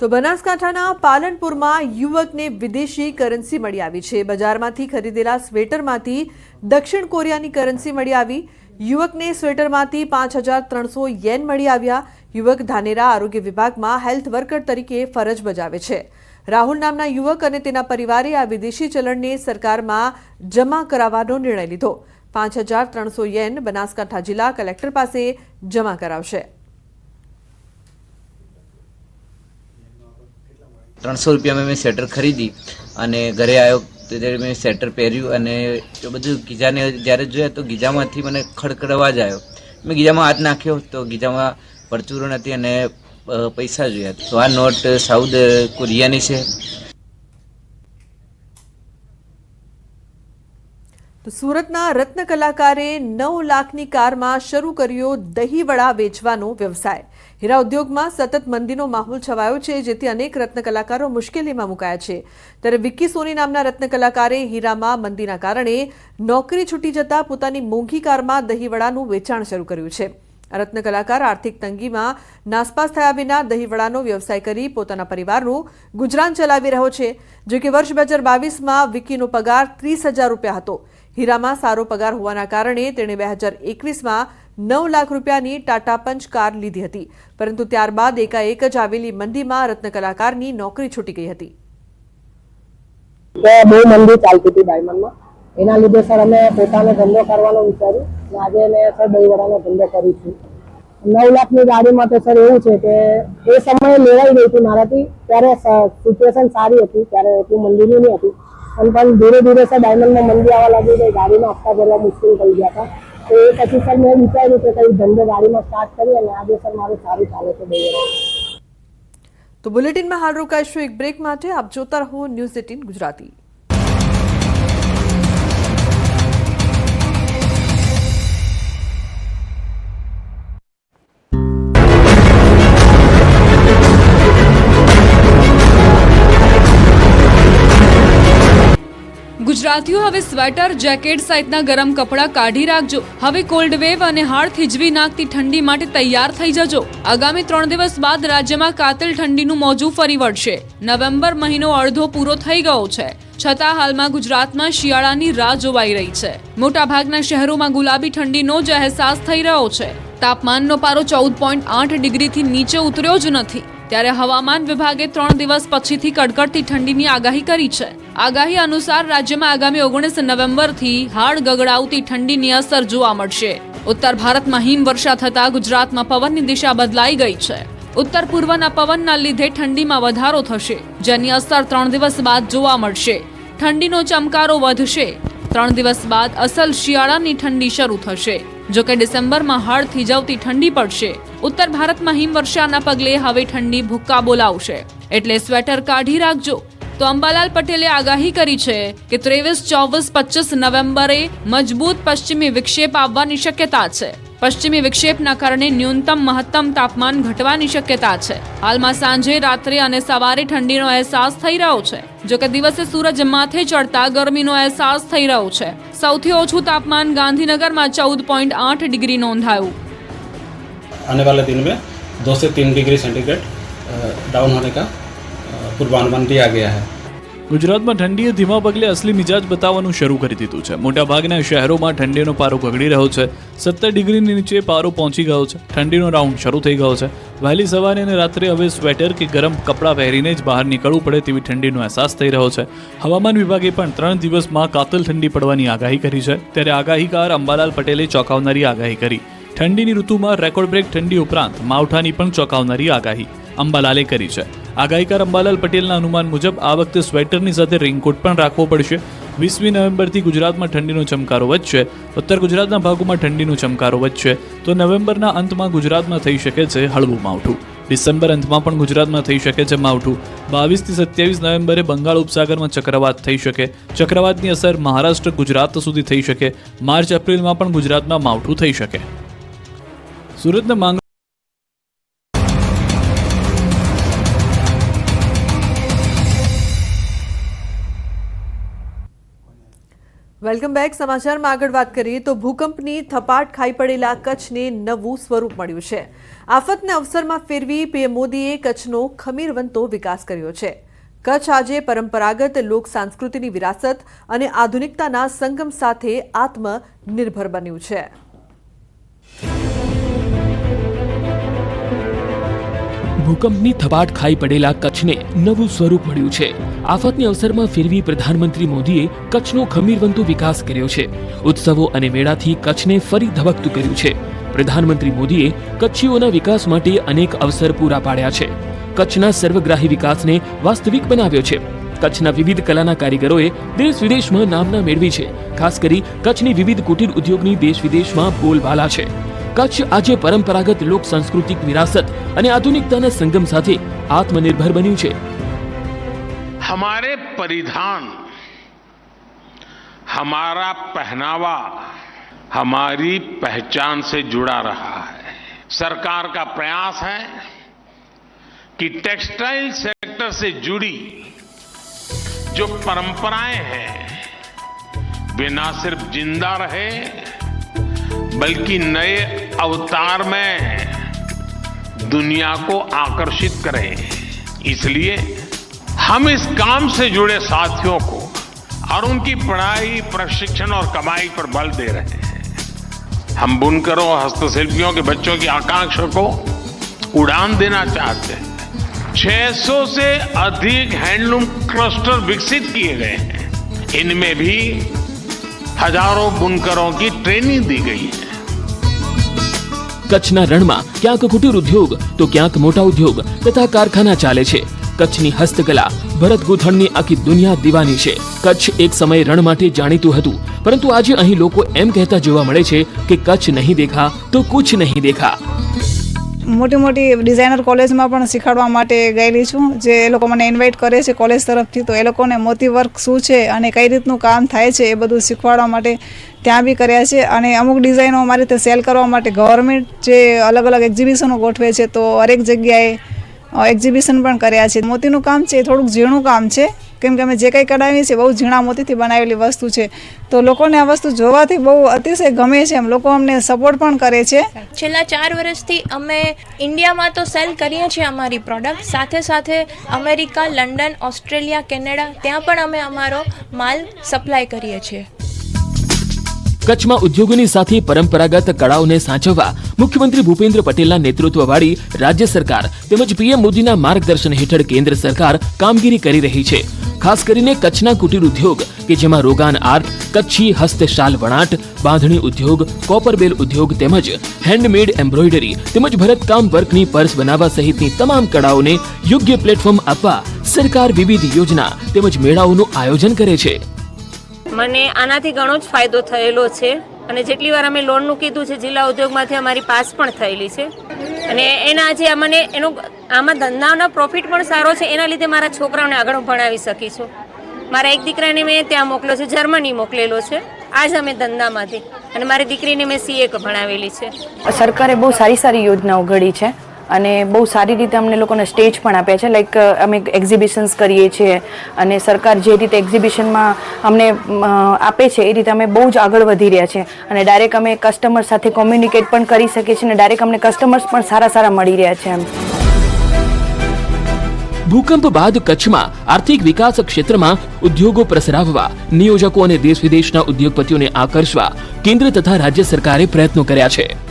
તો બનાસકાંઠાના પાલનપુરમાં યુવકને વિદેશી કરન્સી મળી આવી છે. બજારમાંથી ખરીદેલા સ્વેટરમાંથી દક્ષિણ કોરિયાની કરન્સી મળી આવી. યુવકને સ્વેટરમાંથી પાંચ હજાર ત્રણસો યેન મળી આવ્યા. યુવક ધાનેરા આરોગ્ય વિભાગમાં હેલ્થ વર્કર તરીકે ફરજ બજાવે છે. રાહુલ નામના યુવક અને તેના પરિવારે આ વિદેશી ચલણને સરકારમાં જમા કરાવવાનો નિર્ણય લીધો. પાંચ હજાર ત્રણસો યેન બનાસકાંઠા જિલ્લા કલેક્ટર પાસે જમા કરાવશે. ત્રણસો રૂપિયામાં મેં સ્વેટર ખરીદી અને ઘરે આવ્યો ત્યારે મેં સ્વેટર પહેર્યું અને એ બધું ગીજાને જ્યારે જોયા તો ગીજામાંથી મને ખડખડ અવાજ આવ્યો. મેં ગીજામાં હાથ નાખ્યો તો ગીજામાં પરચુરો નથી અને પૈસા જોયા. તો આ નોટ સાઉથ કોરિયાની છે. તો સુરતના રત્ન કલાકારે નવ લાખની કારમાં શરૂ કર્યો દહીંવડા વેચવાનો વ્યવસાય. હીરા ઉદ્યોગમાં સતત મંદીનો માહોલ છવાયો છે, જેથી અનેક રત્ન કલાકારો મુશ્કેલીમાં મુકાયા છે. ત્યારે વિક્કી સોની નામના રત્ન કલાકારે હીરામાં મંદીના કારણે નોકરી છૂટી જતા પોતાની મોંઘી કારમાં દહીંવડાનું વેચાણ શરૂ કર્યું છે. રત્ન કલાકાર આર્થિક તંગીમાં નાસપાસ થયા વિના દહીંવડાનો વ્યવસાય કરી પોતાના પરિવારનું ગુજરાન ચલાવી રહ્યો છે. જો કે વર્ષ બે હજાર બાવીસમાં વિકીનો પગાર ત્રીસ હજાર રૂપિયા હતો. હીરામાં સારો પગાર હોવાના કારણે તેણે બે હજાર એકવીસમાં નવ લાખ રૂપિયાની ટાટા પંચ કાર લીધી હતી. પરંતુ ત્યારબાદ એકાએક જ આવેલી મંદીમાં રત્ન કલાકારની નોકરી છૂટી ગઈ હતી. બહુ મંદી ચાલતી હતી ડાયમંડમાં. એના લીધે સર અમે પોતાનો ધંધો કરવાનો વિચાર્યું આજે મેં સર દહીંવડાનો ધંધો કરું છું. નવ લાખની ગાડીમાં તો સર એવું છે કે એ સમયે લેવાઈ ગઈ હતી મારાથી. ત્યારે સિચ્યુએશન સારી હતી, ત્યારે એટલું મંદીનું નહીં હતું. અને પણ ધીરે ધીરે સર ડાયમંડમાં મંદી આવવા લાગી ગઈ. ગાડીમાં આપતા પહેલાં મુશ્કેલ થઈ ગયા હતા. તો એ પછી સર મેં વિચાર્યું કે કંઈ ધંધો ગાડીમાં સ્ટાર્ટ કરી અને આજે સર મારું સારું ચાલે છે દહીંવડા તો બુલેટિનમાં હાલ રોકાઈશું એક બ્રેક માટે. આપ જોતા રહો ન્યૂઝ એટીન ગુજરાતી. ગુજરાતીઓ હવે સ્વેટર, જેકેટ સહિતના ગરમ કપડાં કાઢી રાખજો. હવે કોલ્ડ વેવ અને હાડ થીજવી નાખતી ઠંડી માટે તૈયાર થઈ જજો. આગામી ત્રણ દિવસ બાદ રાજ્યમાં કાતિલ ઠંડીનું મોજું ફરી વળશે. નવેમ્બર મહિનો અડધો પૂરો થઈ ગયો છે. છતાં હાલમાં ગુજરાતમાં શિયાળાની રાહ જોવાઈ રહી છે. મોટાભાગના શહેરોમાં ગુલાબી ઠંડીનો જ અહેસાસ થઈ રહ્યો છે. તાપમાનનો પારો ચૌદ પોઈન્ટ આઠ ડિગ્રીથી નીચે ઉતર્યો જ નથી. ત્યારે હવામાન વિભાગે ત્રણ દિવસ પછીથી કડકડતી ઠંડીની આગાહી કરી છે. આગાહી અનુસાર રાજ્યમાં આગામી ઓગણીસ નવેમ્બરથી હાડ ગગડાવતી ઠંડીની અસર જોવા મળશે. ઉત્તર ભારતમાં હિમવર્ષા થતાં ગુજરાતમાં પવનની દિશા બદલાઈ ગઈ છે. ઉત્તર પૂર્વના પવનના લીધે ઠંડીમાં વધારો થશે, જેની અસર ત્રણ દિવસ બાદ જોવા મળશે. ઠંડીનો ચમકારો વધશે. ત્રણ દિવસ બાદ અસલ શિયાળાની ઠંડી શરૂ થશે. જો કે ડિસેમ્બરમાં હળ થીજવતી ઠંડી પડશે. ઉત્તર ભારતમાં હિમવર્ષાના પગલે હવે ઠંડી ભૂક્કા બોલાવશે. એટલે સ્વેટર કાઢી રાખજો. તો અંબાલાલ પટેલે આગાહી કરી છે કે ત્રેવીસ, ચોવીસ પચીસ નવેમ્બરે મજબૂત પશ્ચિમી વિક્ષેપ આવવાની શક્યતા છે. પશ્ચિમી વિક્ષેપના કારણે ન્યૂનતમ મહત્તમ તાપમાન ઘટવાની શક્યતા છે. હાલમાં સાંજે, રાત્રે અને સવારે ઠંડીનો અહેસાસ થઈ રહ્યો છે. જો કે દિવસે સૂરજ માથે ચડતા ગરમીનો અહેસાસ થઈ રહ્યો છે. સૌથી ઓછું તાપમાન ગાંધીનગરમાં ચૌદ પોઈન્ટ આઠ ડિગ્રી નોંધાયું. આને વાલે દિન મેં દો સે તીન ડિગ્રી સેન્ટીગ્રેડ ડાઉન હોને કા? પૂર્વાનુમાન દિયા ગયા હૈ. ગુજરાતમાં ઠંડીએ ધીમા પગલે અસલી મિજાજ બતાવવાનું શરૂ કરી દીધું છે. મોટાભાગના શહેરોમાં ઠંડીનો પારો ગગડી રહ્યો છે. સત્તર ડિગ્રીની નીચે પારો પહોંચી ગયો છે. ઠંડીનો રાઉન્ડ શરૂ થઈ ગયો છે. વહેલી સવારે અને રાત્રે હવે સ્વેટર કે ગરમ કપડાં પહેરીને જ બહાર નીકળવું પડે તેવી ઠંડીનો અહેસાસ થઈ રહ્યો છે. હવામાન વિભાગે પણ ત્રણ દિવસમાં કાતલ ઠંડી પડવાની આગાહી કરી છે. ત્યારે આગાહીકાર અંબાલાલ પટેલે ચોંકાવનારી આગાહી કરી. ઠંડીની ઋતુમાં રેકોર્ડ બ્રેક ઠંડી ઉપરાંત માવઠાની પણ ચોંકાવનારી આગાહી અંબાલાલે કરી છે. આગાહીકાર અંબાલાલ પટેલના અનુમાન મુજબ આ વખતે સ્વેટરની સાથે રેઇનકોટ પણ રાખવો પડશે. વીસમી નવેમ્બરથી ગુજરાતમાં ઠંડીનો ચમકારો વધશે. ઉત્તર ગુજરાતના ભાગોમાં ઠંડીનો ચમકારો વધશે. તો નવેમ્બરના અંતમાં ગુજરાતમાં થઈ શકે છે હળવું માવઠું. ડિસેમ્બર અંતમાં પણ ગુજરાતમાં થઈ શકે છે માવઠું. બાવીસથી સત્યાવીસ નવેમ્બરે બંગાળ ઉપસાગરમાં ચક્રવાત થઈ શકે. ચક્રવાતની અસર મહારાષ્ટ્ર, ગુજરાત સુધી થઈ શકે. માર્ચ, એપ્રિલમાં પણ ગુજરાતમાં માવઠું થઈ શકે. સુરતના માંગ વેલકમ બેક. સમાચારમાં આગળ વાત કરીએ તો ભૂકંપની થપાટ ખાઈ પડેલા કચ્છને નવું સ્વરૂપ મળ્યું છે. આફતને અવસરમાં ફેરવી પીએમ મોદીએ કચ્છનો ખમીરવંતો વિકાસ કર્યો છે. કચ્છ આજે પરંપરાગત લોક સંસ્કૃતિની વિરાસત અને આધુનિકતાના સંગમ સાથે આત્મનિર્ભર બન્યું છે. ભૂકંપની થપાટ ખાઈ પડેલા કચ્છને નવું સ્વરૂપ મળ્યું છે. આફતની અવસરમાં ફેરવી પ્રધાનમંત્રી મોદીએ કચ્છનો ખમીરવંતો વિકાસ કર્યો છે. ઉત્સવો અને મેળાથી કચ્છને ફરી ધબકતું કર્યું છે. પ્રધાનમંત્રી મોદીએ કચ્છીઓના વિકાસ માટે અનેક અવસર પૂરા પાડ્યા છે. કચ્છના સર્વગ્રાહી વિકાસને વાસ્તવિક બનાવ્યો છે. કચ્છના વિવિધ કલાના કારીગરોએ દેશ વિદેશમાં નામના મેળવી છે. ખાસ કરી કચ્છની વિવિધ કુટીર ઉદ્યોગની દેશ વિદેશમાં બોલબાલા છે. કચ્છ આજે પરંપરાગત લોક સાંસ્કૃતિક વિરાસત અને આધુનિકતાના સંગમ સાથે આત્મનિર્ભર બન્યું છે हमारे परिधान हमारा पहनावा हमारी पहचान से जुड़ा रहा है सरकार का प्रयास है कि टेक्सटाइल सेक्टर से जुड़ी जो परंपराएं हैं वे ना सिर्फ जिंदा रहे बल्कि नए अवतार में दुनिया को आकर्षित करें। इसलिए हम इस काम से जुड़े साथियों को और उनकी पढ़ाई, प्रशिक्षण और कमाई पर बल दे रहे हैं। हम बुनकरों और हस्तशिल्पियों के बच्चों की आकांक्षा को उड़ान देना चाहते हैं। 600 से अधिक हैंडलूम क्लस्टर विकसित किए गए हैं। इनमें भी हज़ारों बुनकरों की ट्रेनिंग दी गई है। કચ્છના રણમાં ક્યાંક કુટીર ઉદ્યોગ તો ક્યાંક મોટા ઉદ્યોગ તથા કારખાના ચાલે છે. કચ્છની હસ્તકલા ભરત ગૂંથણની આખી દુનિયા દીવાની છે. કચ્છ એક સમયે રણ માટે જાણીતું હતું, પરંતુ આજે અહીં લોકો એમ કહેતા જોવા મળે છે કે કચ્છ નહીં દેખા તો કુછ નહીં દેખા. મોટી મોટી ડિઝાઇનર કોલેજમાં પણ શીખવાડવા માટે ગયેલી છું. જે એ લોકો મને ઇન્વાઇટ કરે છે કોલેજ તરફથી, તો એ લોકોને મોતી વર્ક શું છે અને કઈ રીતનું કામ થાય છે એ બધું શીખવાડવા માટે ત્યાં બી કર્યા છે. અને અમુક ડિઝાઇનો અમારી રીતે સેલ કરવા માટે ગવર્મેન્ટ જે અલગ અલગ એક્ઝિબિશનો ગોઠવે છે, તો હરેક જગ્યાએ એક્ઝિબિશન પણ કર્યા છે. મોતીનું કામ છે એ થોડુંક ઝીણું કામ છે. કેમ કે અમે જે કંઈ કઢાવીએ છીએ, બહુ ઝીણા મોતીથી બનાવેલી વસ્તુ છે. તો લોકોને આ વસ્તુ જોવાથી બહુ અતિશય ગમે છે એમ. લોકો અમને સપોર્ટ પણ કરે છે. છેલ્લા ચાર વર્ષથી અમે ઇન્ડિયામાં તો સેલ કરીએ છીએ અમારી પ્રોડક્ટ સાથે સાથે અમેરિકા, લંડન, ઓસ્ટ્રેલિયા, કેનેડા, ત્યાં પણ અમે અમારો માલ સપ્લાય કરીએ છીએ. કચ્છમાં ઉદ્યોગોની સાથે પરંપરાગત કળાઓને સાચવવા મુખ્યમંત્રી ભૂપેન્દ્ર પટેલના નેતૃત્વવાળી રાજ્ય સરકાર તેમજ પીએમ મોદીના માર્ગદર્શન હેઠળ કેન્દ્ર સરકાર કામગીરી કરી રહી છે. ખાસ કરીને કચ્છના કુટીર ઉદ્યોગ, કે જેમાં રોગાન આર્ટ, કચ્છી હસ્તશાલ વણાટ, બાંધણી ઉદ્યોગ કોપરબેલ ઉદ્યોગ તેમજ હેન્ડમેડ એમ્બ્રોઇડરી તેમજ ભરતકામ વર્કની પર્સ બનાવવા સહિતની તમામ કળાઓને યોગ્ય પ્લેટફોર્મ આપવા સરકાર વિવિધ યોજના તેમજ મેળાઓનું આયોજન કરે છે. મને આનાથી ઘણો જ ફાયદો થયેલો છે. અને જેટલી વાર અમે લોનનું કીધું છે, જિલ્લા ઉદ્યોગમાંથી અમારી પાસ પણ થયેલી છે. અને એના જે મને એનો આમાં ધંધાનો પ્રોફિટ પણ સારો છે, એના લીધે મારા છોકરાઓને આગળ ભણાવી શકી છું મારા એક દીકરાને મેં ત્યાં મોકલ્યો છે, જર્મની મોકલેલો છે. આજ અમે ધંધામાંથી. અને મારી દીકરીને મેં સીએ ભણાવેલી છે. સરકારે બહુ સારી સારી યોજનાઓ ઘડી છે. અને બહુ સારી રીતે અમને લોકોને સ્ટેજ પણ આપ્યા છે. લાઈક અમે એક્ઝિબિશન્સ કરીએ છીએ અને સરકાર જે રીતે એક્ઝિબિશનમાં અમને આપે છે એ રીતે અમે બહુ જ આગળ વધી રહ્યા છે. અને ડાયરેક્ટ અમે કસ્ટમર સાથે કોમ્યુનિકેટ પણ કરી શકીએ છીએ અને ડાયરેક્ટ અમને કસ્ટમર્સ પણ સારા સારા મળી રહ્યા છે ભૂકંપ બાદ કચ્છમાં આર્થિક વિકાસ ક્ષેત્રમાં ઉદ્યોગો પ્રસરાવવા, નિયોજકો અને દેશ વિદેશના ઉદ્યોગપતિઓને આકર્ષવા કેન્દ્ર તથા રાજ્ય સરકારે પ્રયત્નો કર્યા છે.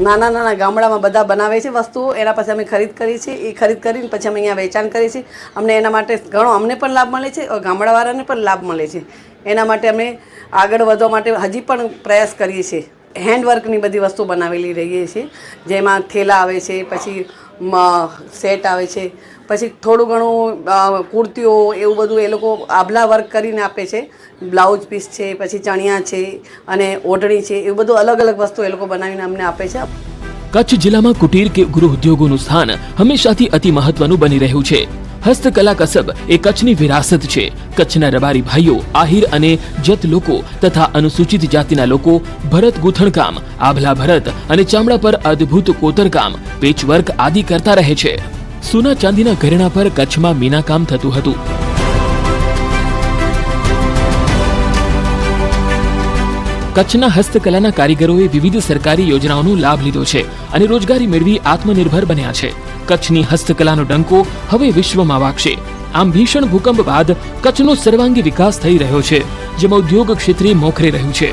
નાના નાના ગામડામાં બધા બનાવે છે વસ્તુઓ, એના પછી અમે ખરીદ કરી છે એ ખરીદ કરીને પછી અમે અહીંયા વેચાણ કરીએ છીએ. અમને એના માટે ઘણો અમને પણ લાભ મળે છે ગામડાવાળાને પણ લાભ મળે છે. એના માટે અમે આગળ વધવા માટે હજી પણ પ્રયાસ કરીએ છીએ. હેન્ડવર્કની બધી વસ્તુ બનાવેલી રહીએ છીએ. જેમાં થેલા આવે છે, પછી સેટ આવે છે. પછી થોડું ઘણું કુર્તીઓ એવું બધું એ લોકો આભલા વર્ક કરીને આપે છે. બ્લાઉઝ પીસ છે, પછી ચણિયા છે અને ઓઢણી છે, એવું બધું અલગ અલગ વસ્તુ એ લોકો બનાવીને અમને આપે છે. કચ્છ જિલ્લામાં કુટીર કે ગૃહ ઉદ્યોગોનું સ્થાન હંમેશાથી અતિ મહત્વનું બની રહ્યું છે. હસ્તકલા કસબ એ કચ્છની વિરાસત છે. કચ્છના રબારી ભાઈઓ, આહિર અને જત લોકો તથા અનુસૂચિત જાતિના લોકો ભરત ગૂંથણકામ, આભલા ભરત અને ચામડા પર અદ્ભુત કોતરકામ, પેચવર્ક આદિ કરતા રહે છે. સોના ચાંદીના ઘરેણા પર કચ્છમાં મીનાકામ થતું હતું. કચ્છના હસ્તકલાના કારીગરોએ વિવિધ સરકારી યોજનાઓનો લાભ લીધો છે અને રોજગારી મેળવી આત્મનિર્ભર બન્યા છે. કચ્છની હસ્તકલાનો ડંકો હવે વિશ્વમાં વાગશે. આમ ભીષણ ભૂકંપ બાદ કચ્છનો સર્વાંગી વિકાસ થઈ રહ્યો છે, જેમાં ઉદ્યોગ ક્ષેત્રે મોખરે રહ્યું છે.